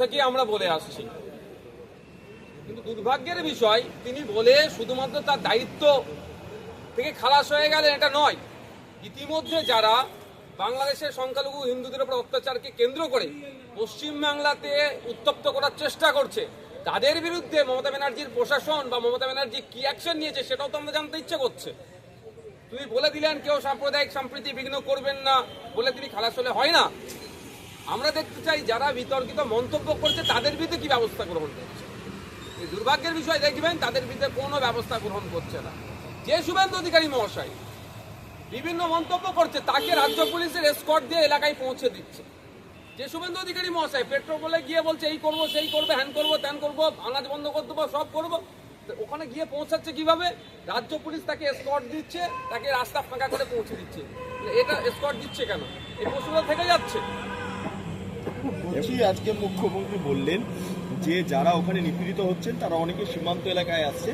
থেকে আমরা বলে আসছি। কিন্তু দুর্ভাগ্যের বিষয়, তিনি বলে শুধুমাত্র তার দায়িত্ব থেকে খালাস হয়ে গেলেন, এটা নয়। ইতিমধ্যে যারা বাংলাদেশের সংখ্যালঘু হিন্দুদের উপর অত্যাচারকে কেন্দ্র করে পশ্চিমবাংলাতে উত্তপ্ত করার চেষ্টা করছে, তাদের বিরুদ্ধে মমতা ব্যানার্জির প্রশাসন বা মমতা ব্যানার্জি কি অ্যাকশন নিয়েছে সেটাও তো আমরা জানতে ইচ্ছে করছে। তুমি বলে দিলেন, কেউ সাম্প্রদায়িক সম্প্রীতি বিঘ্ন করবেন না, বলে তিনি খালাস হলে হয় না। আমরা দেখতে চাই যারা বিতর্কিত মন্তব্য করছে, তাদের বিরুদ্ধে কি ব্যবস্থা গ্রহণ করছে? দুর্ভাগ্যের বিষয় দেখবেন, তাদের বিরুদ্ধে কোনো ব্যবস্থা গ্রহণ করছে না। যে শুভেন্দু অধিকারী মহাশয় বিভিন্ন মন্তব্য করছে, তাকে রাজ্য পুলিশের এসকর্ট দিয়ে এলাকায় পৌঁছে দিচ্ছে। যে শুভেন্দু অধিকারী মহাশয় পেট্রোল বলে গিয়ে বলছে, এই করব, সেই করব, হ্যান করব, ত্যান করব আনাজ বন্ধ করে দেবো, সব করব। ওখানে গিয়ে পৌঁছাচ্ছে কীভাবে? রাজ্য পুলিশ তাকে এসকর্ট দিচ্ছে, তাকে রাস্তা ফাঁকা করে পৌঁছে দিচ্ছে। এটা এসকর্ট দিচ্ছে কেন? এই প্রশ্নটা থেকে যাচ্ছে। বলছি আজকে মুখ্যমন্ত্রী বললেন যে, যারা ওখানে নিপীড়িত হচ্ছেন, তারা অনেকে সীমান্ত এলাকায় আসছে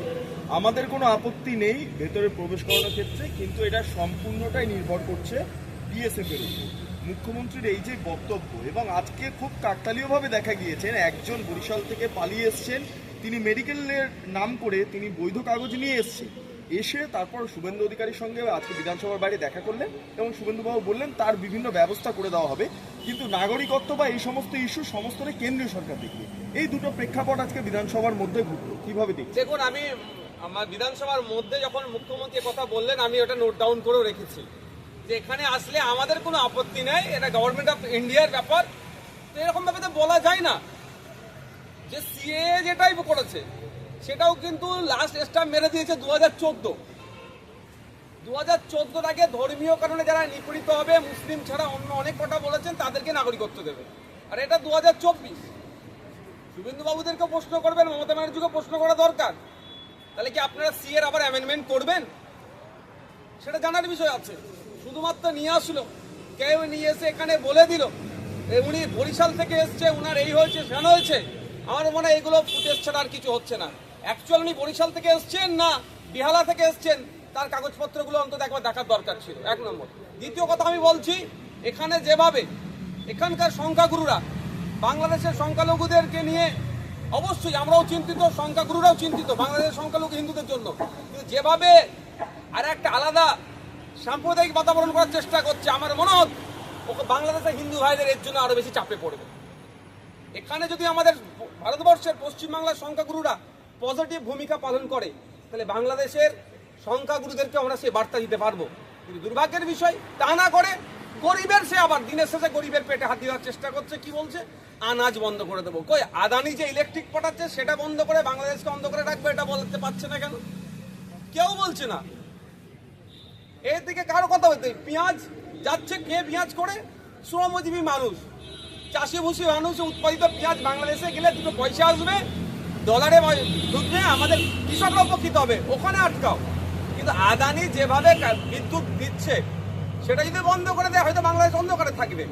আমাদের কোনো আপত্তি নেই ভেতরে প্রবেশ করানোর ক্ষেত্রে, কিন্তু এটা সম্পূর্ণটাই নির্ভর করছে বিএসএফ এর উপর। মুখ্যমন্ত্রীর এই যে বক্তব্য, এবং আজকে খুব কাকতালীয়ভাবে দেখা গিয়েছেন, একজন বরিশাল থেকে পালিয়ে এসছেন, তিনি মেডিকেলের নাম করে তিনি বৈধ কাগজ নিয়ে এসছেন। এসে তারপর শুভেন্দু অধিকারীর সঙ্গে আজকে বিধানসভার বাইরে দেখা করলেন এবং শুভেন্দুবাবু বললেন, তার বিভিন্ন ব্যবস্থা করে দেওয়া হবে। কিন্তু নাগরিকত্ব বা এই সমস্ত ইস্যু সমস্তটাই কেন্দ্রীয় সরকার দেখবে। এই দুটো প্রেক্ষাপট আজকে বিধানসভার মধ্যে ঘটলো কীভাবে দেখছে দেখুন, আমি, আমার বিধানসভার মধ্যে যখন মুখ্যমন্ত্রী কথা বললেন, আমি ওটা নোট ডাউন করেও রেখেছি। যে এখানে আসলে আমাদের কোনো আপত্তি নেই, এটা গভর্নমেন্ট অফ ইন্ডিয়ার ব্যাপার। তো এরকম ভাবে তো বলা যায় না। যে সিএ যেটাই করেছে সেটাও কিন্তু লাস্ট স্টাম্প মেরে দিয়েছে দু হাজার চোদ্দ। দু হাজার চোদ্দোর আগে ধর্মীয় কারণে যারা নিপীড়িত হবে, মুসলিম ছাড়া অন্য অনেক কথা বলেছেন, তাদেরকে নাগরিকত্ব দেবে। আর এটা দু হাজার চব্বিশ। শুভেন্দু বাবুদেরকে প্রশ্ন করবেন, মমতা ব্যানার্জিকে প্রশ্ন করা দরকার। তাহলে কি আপনারা সি এর আবার অ্যামেন্ডমেন্ট করবেন? সেটা জানার বিষয় আছে। শুধুমাত্র নিয়ে আসলো। কেউ নিয়ে এসে এখানে বলে দিল উনি বরিশাল থেকে এসছে, উনার এই হয়েছে সেন হয়েছে। আমার মনে হয় এগুলো ফুটেজ ছাড়া আর কিছু হচ্ছে না। অ্যাকচুয়াল উনি বরিশাল থেকে এসছেন না বিহালা থেকে এসছেন? তার কাগজপত্রগুলো অন্তত একবার দেখার দরকার ছিল, এক নম্বর। দ্বিতীয় কথা আমি বলছি, এখানে যেভাবে এখানকার সংখ্যাগুরুরা, বাংলাদেশের সংখ্যালঘুদেরকে নিয়ে অবশ্যই আমরাও চিন্তিত, সংখ্যাগুরুরাও চিন্তিত, বাংলাদেশের সংখ্যালঘু হিন্দুদের জন্য। কিন্তু যেভাবে আর একটা আলাদা সাম্প্রদায়িক বাতাবরণ করার চেষ্টা করছে, আমার মনে হয় ওকে বাংলাদেশের হিন্দু ভাইদের এর জন্য আরও বেশি চাপে পড়বে। এখানে যদি আমাদের ভারতবর্ষের পশ্চিমবাংলার সংখ্যাগুরুরা পজিটিভ ভূমিকা পালন করে, তাহলে বাংলাদেশের সংখ্যাগুরুদেরকে আমরা সে বার্তা দিতে পারব। কিন্তু দুর্ভাগ্যের বিষয়, তা না করে গরিবের সে আবার দিনের শেষে গরিবের পেটে হাত দেওয়ার চেষ্টা করছে, কি বলছে? আনাজ বন্ধ করে দেবো। কই, আদানি যে ইলেকট্রিক পাঠাচ্ছে সেটা বন্ধ করে বাংলাদেশকে বন্ধ করে রাখবে, এটা বলতে পারছে না কেন? কেউ বলছে না। এর দিকে কারও কথা বলতে পেঁয়াজ যাচ্ছে কে পেঁয়াজ করে, শ্রমজীবী মানুষ চাষি ভুষি মানুষ, উৎপাদিত পেঁয়াজ বাংলাদেশে গেলে দুটো পয়সা আসবে ডলারে ঢুকবে আমাদের কৃষকরা উপকৃত হবে। ওখানে আটকাও। কিন্তু আদানি যেভাবে বিদ্যুৎ দিচ্ছে, সেটা যদি বন্ধ করে দেয় হয়তো বাংলাদেশ বন্ধ করে থাকবে।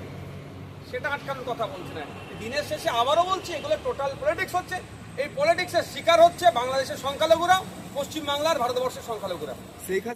সেটা আটকানোর কথা বলছে না। দিনের শেষে আবারও বলছি, এগুলো টোটাল পলিটিক্স হচ্ছে। এই পলিটিক্সের শিকার হচ্ছে বাংলাদেশের সংখ্যালঘুরা পশ্চিমবাংলার ভারতবর্ষের সংখ্যালঘুরা হাসিনা